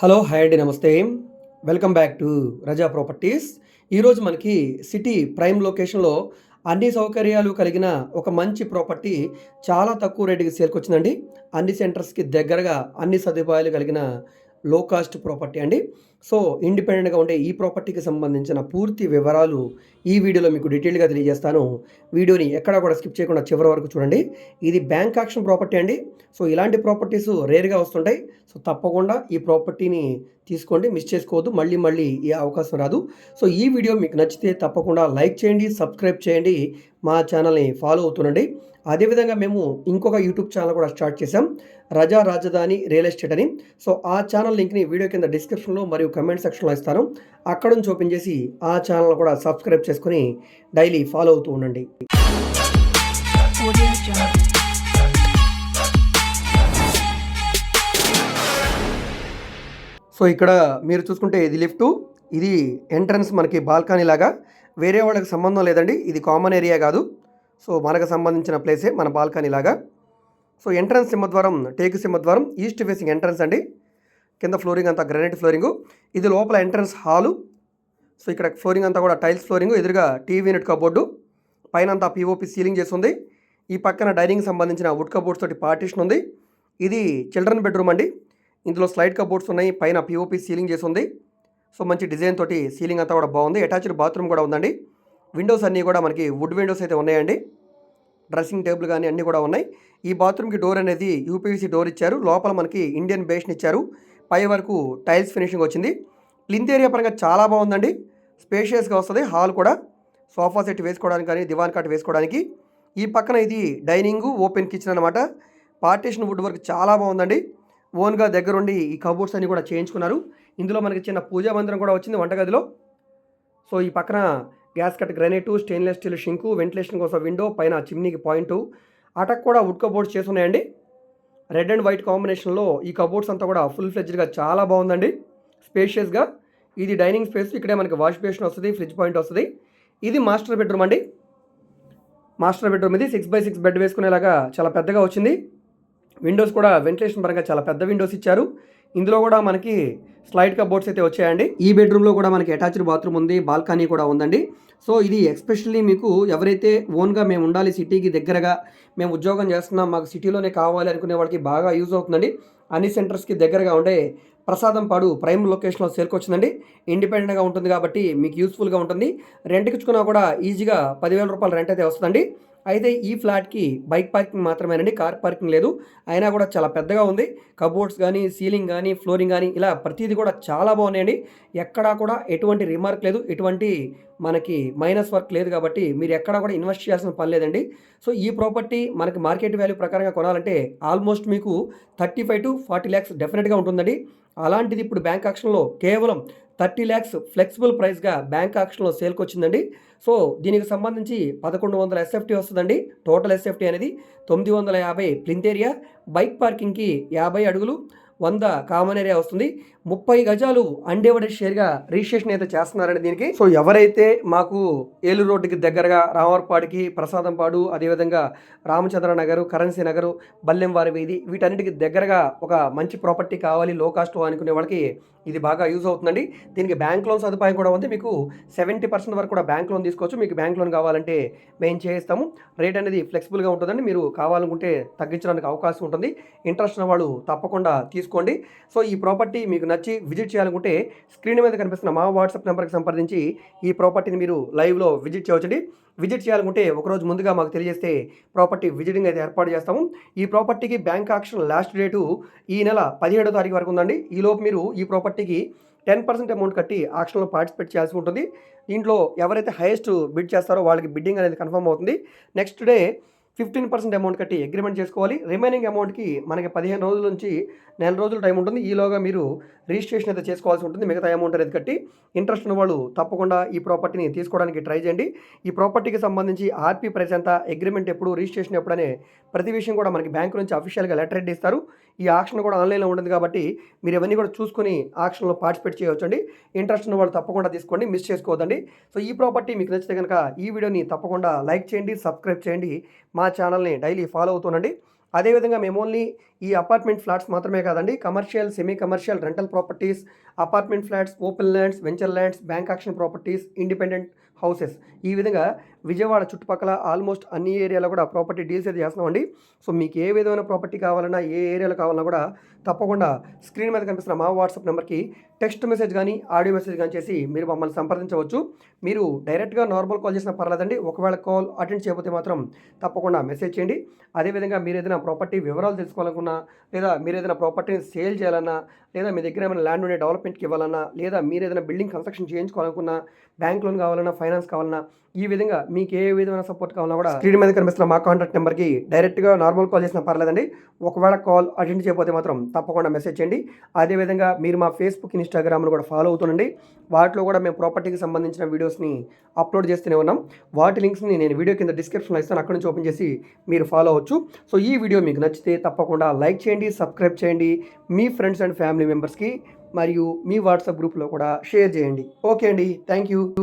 Hello hi అండి నమస్తే. Welcome back to Raza properties. ఈరోజు మనకి సిటీ ప్రైమ్ లొకేషన్లో అన్ని సౌకర్యాలు కలిగిన ఒక మంచి ప్రాపర్టీ చాలా తక్కువ రేటుకి సేల్కొచ్చిందండి. అన్ని సెంటర్స్కి దగ్గరగా అన్ని సదుపాయాలు కలిగిన లో కాస్ట్ ప్రాపర్టీ అండి. సో ఇండిపెండెంట్గా ఉండే ఈ ప్రాపర్టీకి సంబంధించిన పూర్తి వివరాలు ఈ వీడియోలో మీకు డీటెయిల్గా తెలియజేస్తాను. వీడియోని ఎక్కడా కూడా స్కిప్ చేయకుండా చివరి వరకు చూడండి. ఇది బ్యాంక్ యాక్షన్ ప్రాపర్టీ అండి. సో ఇలాంటి ప్రాపర్టీస్ రేర్గా వస్తుంటాయి. సో తప్పకుండా ఈ ప్రాపర్టీని తీసుకోండి. మిస్ చేసుకోవద్దు. మళ్ళీ మళ్ళీ ఈ అవకాశం రాదు. సో ఈ వీడియో మీకు నచ్చితే తప్పకుండా లైక్ చేయండి సబ్స్క్రైబ్ చేయండి. మా ఛానల్ని ఫాలో అవుతుండండి. అదేవిధంగా మేము ఇంకొక యూట్యూబ్ ఛానల్ కూడా స్టార్ట్ చేసాం రజా రాజధాని రియల్ ఎస్టేట్ అని. సో ఆ ఛానల్ లింక్ని వీడియో కింద డిస్క్రిప్షన్లో మరియు కమెంట్ సెక్షన్లో ఇస్తాను. అక్కడ నుంచి ఓపెన్ చేసి ఆ ఛానల్ కూడా సబ్స్క్రైబ్ చేసుకుని డైలీ ఫాలో అవుతూ ఉండండి. సో ఇక్కడ మీరు చూసుకుంటే ఇది లిఫ్ట్. ఇది ఎంట్రన్స్ మనకి బాల్కనీ లాగా వేరే వాళ్ళకి సంబంధం లేదండి. ఇది కామన్ ఏరియా కాదు. సో మనకు సంబంధించిన ప్లేసే మన బాల్కనీ లాగా. సో ఎంట్రన్స్ సింహద్వారం టేకు సింహద్వారం ఈస్ట్ ఫేసింగ్ ఎంట్రన్స్ అండి. కింద ఫ్లోరింగ్ అంతా గ్రానైట్ ఫ్లోరింగ్ ఇది లోపల ఎంట్రన్స్ హాలు సో ఇక్కడ ఫ్లోరింగ్ అంతా కూడా టైల్స్ ఫ్లోరింగ్ ఎదురుగా టీవీ యూనిట్ కబోర్డు పైన అంతా పీఓపి సీలింగ్ చేసి ఉంది ఈ పక్కన డైనింగ్ సంబంధించిన వుడ్ కబోర్డ్స్ తోటి పార్టీషన్ ఉంది. ఇది చిల్డ్రన్ బెడ్రూమ్ అండి. ఇందులో స్లైడ్ కబోర్డ్స్ ఉన్నాయి. పైన పిఓపి సీలింగ్ చేసి ఉంది సో మంచి డిజైన్ తోటి సీలింగ్ అంతా కూడా బాగుంది. అటాచ్డ్ బాత్రూమ్ కూడా ఉందండి. విండోస్ అన్నీ కూడా మనకి వుడ్ విండోస్ అయితే ఉన్నాయండి. డ్రెస్సింగ్ టేబుల్ కానీ అన్నీ కూడా ఉన్నాయి. ఈ బాత్రూమ్కి డోర్ అనేది యూపీవీసీ డోర్ ఇచ్చారు. లోపల మనకి ఇండియన్ బేస్ని ఇచ్చారు. పై వరకు టైల్స్ ఫినిషింగ్ వచ్చింది. ప్లింత్ ఏరియా పరంగా చాలా బాగుందండి. స్పేషియస్గా వస్తుంది. హాల్ కూడా. సోఫా సెట్ వేసుకోవడానికి కానీ దివాన్ కాట్ వేసుకోవడానికి. ఈ పక్కన ఇది డైనింగ్ ఓపెన్ కిచెన్ అనమాట పార్టీషన్ వుడ్ వర్క్ చాలా బాగుందండి. ఓన్గా దగ్గరుండి ఈ కబోర్డ్స్ అన్ని కూడా చేయించుకున్నారు. ఇందులో మనకి చిన్న పూజా మందిరం కూడా వచ్చింది వంటగదిలో. సో ఈ పక్కన gas cut stainless steel sink ventilation కోసం విండో పైన చిమ్నీకి పాయింట్. అటక్ కూడా వుడ్ కబోర్డ్స్ చేసి ఉన్నాయండి రెడ్ అండ్ వైట్ కాంబినేషన్లో ఈ కబోర్డ్స్ అంతా కూడా ఫుల్ ఫ్లెడ్జ్గా చాలా బాగుందండి. స్పేషియస్గా ఇది డైనింగ్ స్పేస్. ఇక్కడే మనకి వాష్ బేషన్ వస్తుంది ఫ్రిడ్జ్ పాయింట్ వస్తుంది. ఇది మాస్టర్ బెడ్రూమ్ అండి. మాస్టర్ బెడ్రూమ్ ఇది. సిక్స్ బై సిక్స్ బెడ్ వేసుకునేలాగా చాలా పెద్దగా వచ్చింది. విండోస్ కూడా వెంటిలేషన్ పరంగా చాలా పెద్ద విండోస్ ఇచ్చారు. ఇందులో కూడా మనకి స్లైడ్ కబోర్డ్స్ అయితే వచ్చాయండి. ఈ బెడ్రూమ్లో కూడా మనకి అటాచ్డ్ బాత్రూమ్ ఉంది. బాల్కనీ కూడా ఉందండి. సో ఇది ఎస్పెషల్లీ మీకు ఎవరైతే ఓన్గా మేము ఉండాలి సిటీకి దగ్గరగా మేము ఉద్యోగం చేస్తున్నాం మాకు సిటీలోనే కావాలి అనుకునే వాళ్ళకి బాగా యూజ్ అవుతుందండి. అన్ని సెంటర్స్కి దగ్గరగా ఉండే ప్రసాదం పాడు ప్రైమ్ లొకేషన్లో సేల్కొచ్చిందండి ఇండిపెండెంట్గా ఉంటుంది కాబట్టి మీకు యూస్ఫుల్గా ఉంటుంది. రెంట్కి ఇచ్చుకున్నా కూడా ఈజీగా పదివేల రూపాయలు రెంట్ అయితే వస్తుందండి. అయితే ఈ ఫ్లాట్కి బైక్ పార్కింగ్ మాత్రమేనండి కార్ పార్కింగ్ లేదు. అయినా కూడా చాలా పెద్దగా ఉంది. కబోర్డ్స్ కానీ సీలింగ్ కానీ ఫ్లోరింగ్ కానీ ఇలా ప్రతిదీ కూడా చాలా బాగున్నాయండి. ఎక్కడా కూడా ఎటువంటి రిమార్క్ లేదు. ఎటువంటి మనకి మైనస్ వర్క్ లేదు కాబట్టి మీరు ఎక్కడా కూడా ఇన్వెస్ట్ చేయాల్సిన పని లేదండి. సో ఈ ప్రాపర్టీ మనకి మార్కెట్ వాల్యూ ప్రకారంగా కొనాలంటే ఆల్మోస్ట్ మీకు thirty five to forty lakhs డెఫినెట్గా ఉంటుందండి. అలాంటిది ఇప్పుడు బ్యాంక్ ఆక్షన్లో కేవలం థర్టీ ల్యాక్స్ ఫ్లెక్సిబుల్ ప్రైస్గా బ్యాంక్ ఆక్షన్లో సేల్కి వచ్చిందండి సో దీనికి సంబంధించి పదకొండు వందల ఎస్ఎఫ్టీ వస్తుందండి. టోటల్ ఎస్ఎఫ్టీ అనేది తొమ్మిది వందల యాభై ప్లింతేరియా బైక్ పార్కింగ్కి యాభై అడుగులు. వంద కామన్ ఏరియా వస్తుంది. ముప్పై గజాలు అన్డివైడెడ్ షేర్గా రిజిస్ట్రేషన్ అయితే చేస్తున్నారండి దీనికి. సో ఎవరైతే మాకు ఏలూరు రోడ్డుకి దగ్గరగా రామర్పాడికి ప్రసాదంపాడు అదేవిధంగా రామచంద్ర నగరు కరెన్సీ నగరు బల్లెంవారి వీధి వీటన్నిటికి దగ్గరగా ఒక మంచి ప్రాపర్టీ కావాలి లో కాస్ట్ అనుకునే వాళ్ళకి ఇది బాగా యూజ్ అవుతుందండి. దీనికి బ్యాంక్ లోన్ సదుపాయం కూడా ఉంది. మీకు సెవెంటీ పర్సెంట్ వరకు కూడా బ్యాంక్ లోన్ తీసుకోవచ్చు. మీకు బ్యాంక్ లోన్ కావాలంటే మేము చేయిస్తాము. రేట్ అనేది ఫ్లెక్సిబుల్గా ఉంటుందండి. మీరు కావాలనుకుంటే తగ్గించడానికి అవకాశం ఉంటుంది. ఇంట్రెస్ట్ ఉన్న వాళ్ళు తప్పకుండా తీసుకోండి. సో ఈ ప్రాపర్టీ మీకు నచ్చి విజిట్ చేయాలనుకుంటే స్క్రీన్ మీద కనిపిస్తున్న మా వాట్సాప్ నెంబర్కి సంప్రదించి ఈ ప్రాపర్టీని మీరు లైవ్లో విజిట్ చేయవచ్చండి. విజిట్ చేయాలనుకుంటే ఒకరోజు ముందుగా మాకు తెలియజేస్తే ప్రాపర్టీ విజిటింగ్ అయితే ఏర్పాటు చేస్తాము. ఈ ప్రాపర్టీకి బ్యాంక్ ఆక్షన్ లాస్ట్ డేటు ఈ నెల పదిహేడో తారీఖు వరకు ఉందండి. ఈలోపు మీరు ఈ ప్రాపర్టీకి టెన్ పర్సెంట్ అమౌంట్ కట్టి ఆక్షన్లో పార్టిసిపేట్ చేయాల్సి ఉంటుంది. దీంట్లో ఎవరైతే హైయెస్ట్ బిడ్ చేస్తారో వాళ్ళకి బిడ్డింగ్ అనేది కన్ఫర్మ్ అవుతుంది. Next day fifteen percent amount కట్టి అగ్రిమెంట్ చేసుకోవాలి. రిమైనింగ్ అమౌంట్కి మనకి పదిహేను రోజుల నుంచి నెల రోజులు టైం ఉంటుంది. ఈలోగా మీరు రిజిస్ట్రేషన్ అయితే చేసుకోవాల్సి ఉంటుంది. మిగతా అమౌంట్ అనేది కట్టి ఇంట్రెస్ట్ ఉన్న వాళ్ళు తప్పకుండా ఈ ప్రాపర్టీని తీసుకోవడానికి ట్రై చేయండి. ఈ ప్రాపర్టీకి సంబంధించి ఆర్పీ ప్రైస్ ఎంత అగ్రిమెంట్ ఎప్పుడు రిజిస్ట్రేషన్ ఎప్పుడనే ప్రతి విషయం కూడా మనకి బ్యాంకు నుంచి అఫీషియల్గా లెటర్ హెడ్ ఇస్తారు. ఈ ఆక్షన్ కూడా ఆన్లైన్లో ఉంటుంది కాబట్టి మీరు ఇవన్నీ కూడా చూసుకొని ఆక్షన్లో పార్టిసిపేట్ చేయవచ్చండి. ఇంట్రెస్ట్ ఉన్న వాళ్ళు తప్పకుండా తీసుకోండి. మిస్ చేసుకోవద్దండి. సో ఈ ప్రాపర్టీ మీకు నచ్చితే కనుక ఈ వీడియోని తప్పకుండా లైక్ చేయండి సబ్స్క్రైబ్ చేయండి. మా ఛానల్ని డైలీ ఫాలో అవుతుండండి. అదేవిధంగా మేము ఓన్లీ ఈ అపార్ట్మెంట్ ఫ్లాట్స్ మాత్రమే కాదండి commercial semi commercial rental properties apartment flats open lands venture lands bank auction properties independent houses. ఈ విధంగా విజయవాడ చుట్టుపక్కల ఆల్మోస్ట్ అన్ని ఏరియాలో కూడా ప్రాపర్టీ డీల్స్ అయితే చేస్తున్నామండి. సో మీకు ఏ విధమైన ప్రాపర్టీ కావాలన్నా ఏ ఏరియాలో కావాలన్నా కూడా తప్పకుండా స్క్రీన్ మీద కనిపిస్తున్న మా వాట్సాప్ నెంబర్కి టెక్స్ట్ మెసేజ్ కానీ ఆడియో మెసేజ్ కానీ చేసి మీరు మమ్మల్ని సంప్రదించవచ్చు. మీరు డైరెక్ట్గా నార్మల్ కాల్ చేసినా పర్లేదండి. ఒకవేళ కాల్ అటెండ్ చేయకపోతే మాత్రం తప్పకుండా మెసేజ్ చేయండి. అదేవిధంగా మీరు ఏదైనా ప్రాపర్టీ వివరాలు తెలుసుకోవాలనుకున్నా లేదా మీరు ఏదైనా ప్రాపర్టీని సేల్ చేయాలన్నా లేదా మీ దగ్గర ఏమైనా ల్యాండ్ ఉండే అపార్ట్మెంట్కి ఇవ్వాలన్నా లేదా మీరు ఏదైనా బిల్డింగ్ కన్స్ట్రక్షన్ చేయించుకోవాలనుకున్నా బ్యాంక్ లోన్ కావాలన్నా ఫైనాన్స్ కావాలన్నా ఈ విధంగా మీకు ఏ విధమైన సపోర్ట్ కావాలన్నా కూడా స్క్రీన్ మీద కనిపిస్తున్న మా కాంటాక్ట్ నెంబర్కి డైరెక్ట్గా నార్మల్ కాల్ చేసినా పర్లేదండి. ఒకవేళ కాల్ అటెండ్ చేయకపోతే మాత్రం తప్పకుండా మెసేజ్ చేయండి. అదేవిధంగా మీరు మా ఫేస్బుక్ ఇన్స్టాగ్రామ్ను కూడా ఫాలో అవుతుండండి. వాటిలో కూడా మేము ప్రాపర్టీకి సంబంధించిన వీడియోస్ని అప్లోడ్ చేస్తూనే ఉన్నాం. వాటి లింక్స్ని నేను వీడియో కింద డిస్క్రిప్షన్లో ఇస్తాను. అక్కడ నుంచి ఓపెన్ చేసి మీరు ఫాలో అవ్వచ్చు. సో ఈ వీడియో మీకు నచ్చితే తప్పకుండా లైక్ చేయండి సబ్స్క్రైబ్ చేయండి. మీ ఫ్రెండ్స్ అండ్ ఫ్యామిలీ మెంబర్స్కి మరియు మీ వాట్సాప్ గ్రూప్లో కూడా షేర్ చేయండి. ఓకే అండి. Thank you.